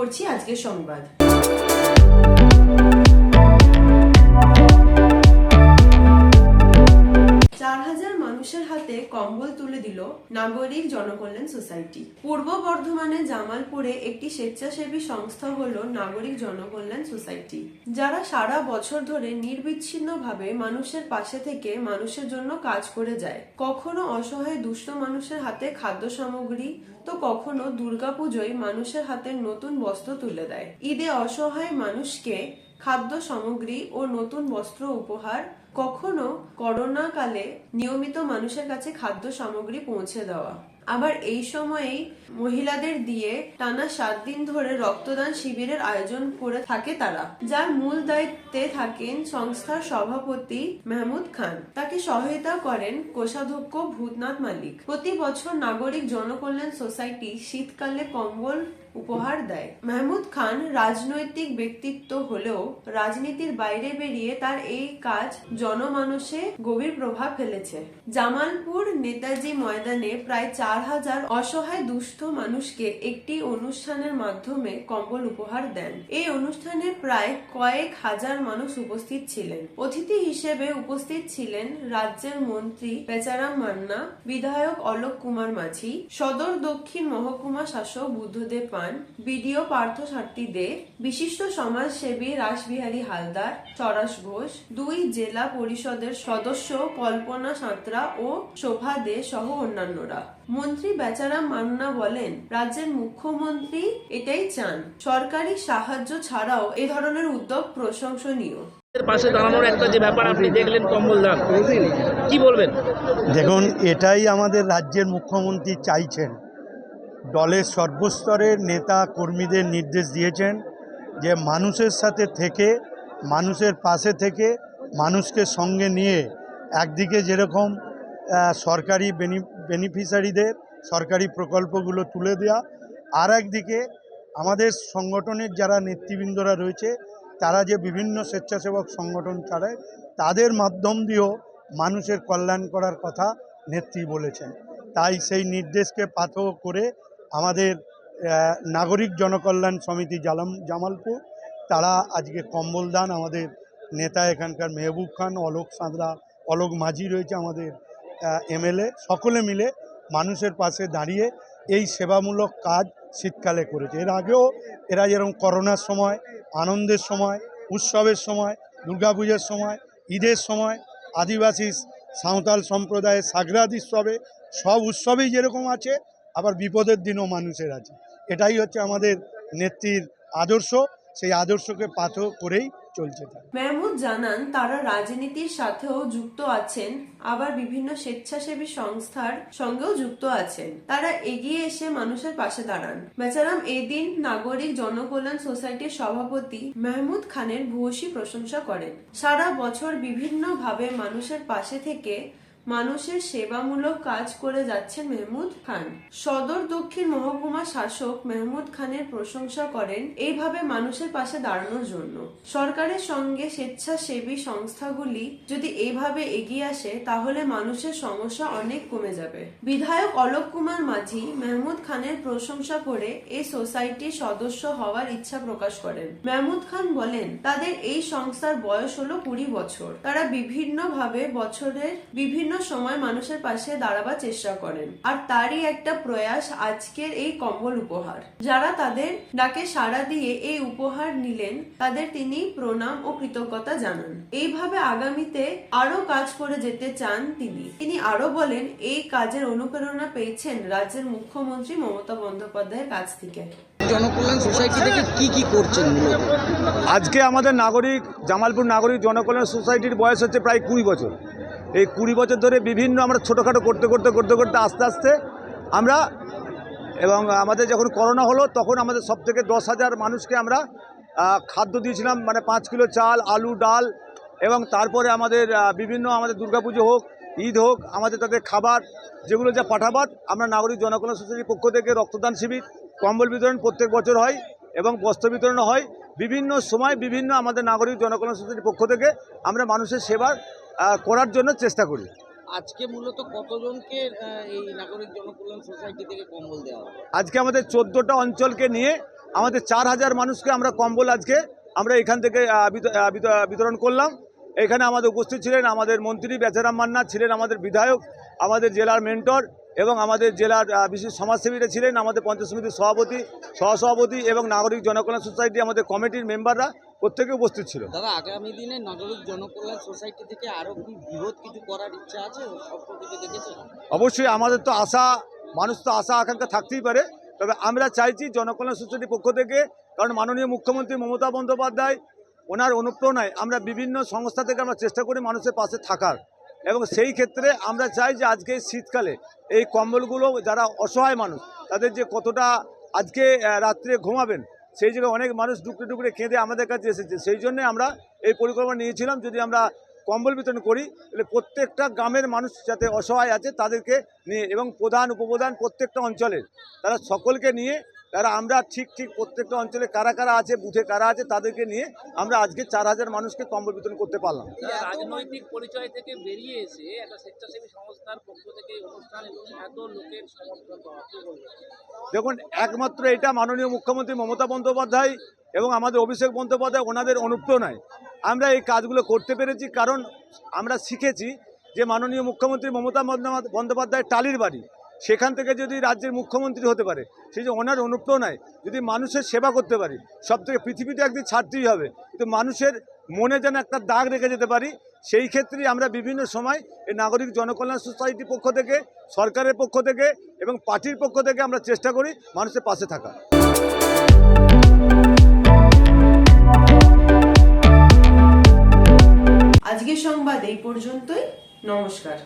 করছি আজকের সংবাদ নাগরিক জনকল্যাণ সোসাইটি। পূর্ব বর্ধমানে জামালপুরে একটি স্বেচ্ছাসেবী সংস্থা হল নাগরিক জনকল্যাণ সোসাইটি। যারা সারা বছর ধরে নির্বিচ্ছিন্নভাবে মানুষের পাশে থেকে মানুষের জন্য কাজ করে যায়। কখনো অসহায় দুষ্ট মানুষের হাতে খাদ্য সামগ্রী, তো কখনো দুর্গাপুজোয় মানুষের হাতে নতুন বস্ত্র তুলে দেয়। ঈদে অসহায় মানুষকে খাদ্য সামগ্রী ও নতুন বস্ত্র উপহার কখনো করোনা কালে নিয়মিত মানুষের কাছে খাদ্য সামগ্রী পৌঁছে দেওয়া। আবার এই সময়েই মহিলাদের দিয়ে টানা সাত দিন ধরে রক্তদান শিবিরের আয়োজন করে থাকে তারা। যার মূল দায়িত্বে থাকেন সংস্থার সভাপতি মেহমুদ খান। তাকে সহায়তা করেন কোষাধ্যক্ষ ভূতনাথ মালিক। প্রতি বছর নাগরিক জনকল্যাণ সোসাইটি শীতকালে কম্বল উপহার দেয়। মাহমুদ খান রাজনৈতিক ব্যক্তিত্ব হলেও রাজনীতির বাইরে বেরিয়ে তার এই কাজ জনমানসে গভীর প্রভাব ফেলেছে। জামালপুর নেতাজি ময়দানে প্রায় চার হাজার অসহায় দুস্থ মানুষকে একটি অনুষ্ঠানের মাধ্যমে কম্বল উপহার দেন। এই অনুষ্ঠানে প্রায় কয়েক হাজার মানুষ উপস্থিত ছিলেন। অতিথি হিসেবে উপস্থিত ছিলেন রাজ্যের মন্ত্রী বেচারাম মান্না, বিধায়ক অলোক কুমার মাঝি, সদর দক্ষিণ মহকুমা শাসক বুদ্ধদেব পান বিডিও পার্থ সার্থী দে বিশিষ্ট সমাজসেবী রাসবিহারী হালদার চরাস ঘোষ দুই জেলা পরিষদের সদস্য কল্পনা সাঁতরা ও শোভা দে সহ অন্যান্যরা। মন্ত্রী বেচারাম মান্না বলেন রাজ্যের মুখ্যমন্ত্রী এটাই চান সরকারি সাহায্য ছাড়াও এ ধরনের উদ্যোগ প্রশংসনীয়। পাশে দাঁড়ানোর একটা যে ব্যাপার আপনি দেখলেন কম্বল দান। কি বলবেন? দেখুন এটাই আমাদের রাজ্যের মুখ্যমন্ত্রী চাইছেন। দলের সর্বস্তরের নেতা কর্মীদের নির্দেশ দিয়েছেন যে মানুষের সাথে থেকে, মানুষের পাশে থেকে, মানুষকে সঙ্গে নিয়ে একদিকে যেরকম সরকারি বেনি, বেনিফিশিয়ারিদের সরকারি প্রকল্পগুলো তুলে দেওয়া আর একদিকে আমাদের সংগঠনের যারা নেতৃবৃন্দরা রয়েছে, তারা যে বিভিন্ন স্বেচ্ছাসেবক সংগঠন চালায়, তাদের মাধ্যম দিয়েও মানুষের কল্যাণ করার কথা নেত্রী বলেছেন। তাই সেই নির্দেশকে পাথর করে আমাদের নাগরিক জনকল্যাণ সমিতি জালাম, জামালপুর, তারা আজকে কম্বল দান আমাদের নেতা এখানকার মেহবুব খান, অলোক সাঁতরা, অলোক মাঝি রয়েছে আমাদের এমএলএ, সকলে মিলে মানুষের পাশে দাঁড়িয়ে এই সেবামূলক কাজ শীতকালে করেছে। এর আগেও এরা যেরকম করোনার সময়, আনন্দের সময়, উৎসবের সময়, দুর্গাপূজার সময়, ঈদের সময়, আদিবাসী সাঁওতাল সম্প্রদায়ের সাগরাদ উৎসবে, সব উৎসবেই যেরকম আছে আবার বিপদের দিনও মানুষের আছে। এটাই হচ্ছে আমাদের নেত্রীর আদর্শ, সেই আদর্শকে পাথর করেই চলছে মেহমুদ জানান, তারা রাজনীতির সাথেও যুক্ত আছেন, আবার বিভিন্ন স্বেচ্ছাসেবী সংস্থার সঙ্গেও যুক্ত আছেন। তারা এগিয়ে এসে মানুষের পাশে দাঁড়ান। বেচারাম এদিন নাগরিক জনকল্যাণ সোসাইটির সভাপতি মেহমুদ খানের ভূয়সী প্রশংসা করেন। সারা বছর বিভিন্ন ভাবে মানুষের পাশে থেকে মানুষের সেবামূলক কাজ করে যাচ্ছেন মেহমুদ খান। সদর দক্ষিণ মহকুমা শাসক মেহমুদ খানের প্রশংসা করেন এইভাবে মানুষের পাশে দাঁড়ানোর জন্য। সরকারের সঙ্গে স্বেচ্ছাসেবী সংস্থাগুলি যদি এইভাবে এগিয়ে আসে, তাহলে মানুষের সমস্যা অনেক কমে যাবে। বিধায়ক অলোক কুমার মাঝি মেহমুদ খানের প্রশংসা করে এই সোসাইটির সদস্য হওয়ার ইচ্ছা প্রকাশ করেন। মেহমুদ খান বলেন, তাদের এই সংস্থার বয়স হলো কুড়ি বছর। তারা বিভিন্ন ভাবে বছরের বিভিন্ন সময় মানুষের পাশে দাঁড়াবার চেষ্টা করেন। আর তারই একটা প্রয়াস আজকের এই কম্বল উপহার। যারা তাদের ডাকে সাড়া দিয়ে এই উপহার নিলেন তাদের তিনি প্রণাম ও কৃতজ্ঞতা জানান। এইভাবে আগামীতে আরও কাজ করে যেতে চান তিনি। তিনি আরও বলেন এই কাজের অনুপ্রেরণা পেয়েছেন রাজ্যের মুখ্যমন্ত্রী মমতা বন্দ্যোপাধ্যায়ের কাছ থেকে। জনকল্যাণ সোসাইটি থেকে কি কি করছেন আজকে আমাদের নাগরিক জামালপুর নাগরিক জনকল্যাণ সোসাইটির বয়স হচ্ছে প্রায় কুড়ি বছর। এই কুড়ি বছর ধরে বিভিন্ন আমরা ছোটোখাটো করতে করতে করতে করতে আস্তে আস্তে আমরা এবং আমাদের যখন করোনা হলো তখন আমাদের সব থেকে দশ হাজার মানুষকে আমরা খাদ্য দিয়েছিলাম মানে পাঁচ কিলো চাল আলু ডাল এবং তারপরে আমাদের বিভিন্ন আমাদের দুর্গাপুজো হোক ঈদ হোক আমাদের তাদের খাবার যেগুলো যা পাঠাবার আমরা নাগরিক জনকল্যাণ সোসাইটির পক্ষ থেকে রক্তদান শিবির কম্বল বিতরণ প্রত্যেক বছর হয় এবং বস্ত্র বিতরণ হয়। বিভিন্ন সময় বিভিন্ন আমাদের নাগরিক জনকল্যাণ সোসাইটির পক্ষ থেকে আমরা মানুষের সেবা আহ, করার জন্য চেষ্টা করি। আজকে মূলত কতজনকে এই নাগরিক জনকল্যাণ সোসাইটি থেকে কম্বল দেওয়া আজকে আমাদের চোদ্দোটা অঞ্চলকে নিয়ে আমাদের চার হাজার মানুষকে আমরা কম্বল আজকে আমরা এখান থেকে বিতরণ করলাম। এখানে আমাদের উপস্থিত ছিলেন আমাদের মন্ত্রী বেচারাম মান্না ছিলেন আমাদের বিধায়ক আমাদের জেলার মেন্টর এবং আমাদের জেলার বিশেষ সমাজসেবীরা ছিলেন আমাদের পঞ্চায়েত সমিতির সভাপতি সহসভাপতি এবং নাগরিক জনকল্যাণ সোসাইটি আমাদের কমিটির মেম্বাররা। প্রত্যেকে উপস্থিত ছিল। দাদা আগামী দিনে নাগরিক জনকল্যাণ সোসাইটি থেকে আরও কি বৃহৎ কিছু করার ইচ্ছা আছে? অবশ্যই আমাদের তো আশা মানুষ তো আশা আকাঙ্ক্ষা থাকতেই পারে। তবে আমরা চাইছি জনকল্যাণ সোসাইটির পক্ষ থেকে কারণ মাননীয় মুখ্যমন্ত্রী মমতা বন্দ্যোপাধ্যায় ওনার অনুপ্রেরণায় আমরা বিভিন্ন সংস্থা থেকে আমরা চেষ্টা করি মানুষের পাশে থাকার। এবং সেই ক্ষেত্রে আমরা চাই যে আজকে শীতকালে এই কম্বলগুলো যারা অসহায় মানুষ তাদের যে কতটা আজকে রাত্রে ঘুমাবেন সেই জায়গায় অনেক মানুষ ডুকরে ডুকরে কেঁদে আমাদের কাছে এসেছে। সেই জন্যে আমরা এই পরিকল্পনা নিয়েছিলাম, যদি আমরা কম্বল বিতরণ করি, তাহলে প্রত্যেকটা গ্রামের মানুষ যাতে অসহায় আছে, তাদেরকে নিয়ে এবং প্রধান উপপ্রধান প্রত্যেকটা অঞ্চলের, তারা সকলকে নিয়ে তারা আমরা ঠিক ঠিক প্রত্যেকটা অঞ্চলে কারা কারা আছে বুথে কারা আছে তাদেরকে নিয়ে আমরা আজকে চার হাজার মানুষকে কম্বল বিতরণ করতে পারলাম। রাজনৈতিক পরিচয় থেকে বেরিয়ে এসে একটা স্বেচ্ছাসেবী সংস্থার পক্ষ থেকে অনুষ্ঠান এবং এত লোকের সমর্থন পাওয়া দেখুন একমাত্র এটা মাননীয় মুখ্যমন্ত্রী মমতা বন্দ্যোপাধ্যায় এবং আমাদের অভিষেক বন্দ্যোপাধ্যায় ওনাদের অনুপ্রেরণায় আমরা এই কাজগুলো করতে পেরেছি। কারণ আমরা শিখেছি যে মাননীয় মুখ্যমন্ত্রী মমতা বন্দ্যোপাধ্যায় টালির বাড়ি। সেখান থেকে যদি রাজ্যের মুখ্যমন্ত্রী হতে পারে, সেই যে ওনার অনুপ্রেরণায় যদি মানুষের সেবা করতে পারি সব থেকে পৃথিবীতে একদিন ছাড়তেই হবে, কিন্তু মানুষের মনে যেন একটা দাগ রেখে যেতে পারি, সেই ক্ষেত্রেই আমরা বিভিন্ন সময় এই নাগরিক জনকল্যাণ সোসাইটির পক্ষ থেকে, সরকারের পক্ষ থেকে এবং পার্টির পক্ষ থেকে আমরা চেষ্টা করি মানুষের পাশে থাকা। আজকের সংবাদ এই পর্যন্তই। নমস্কার।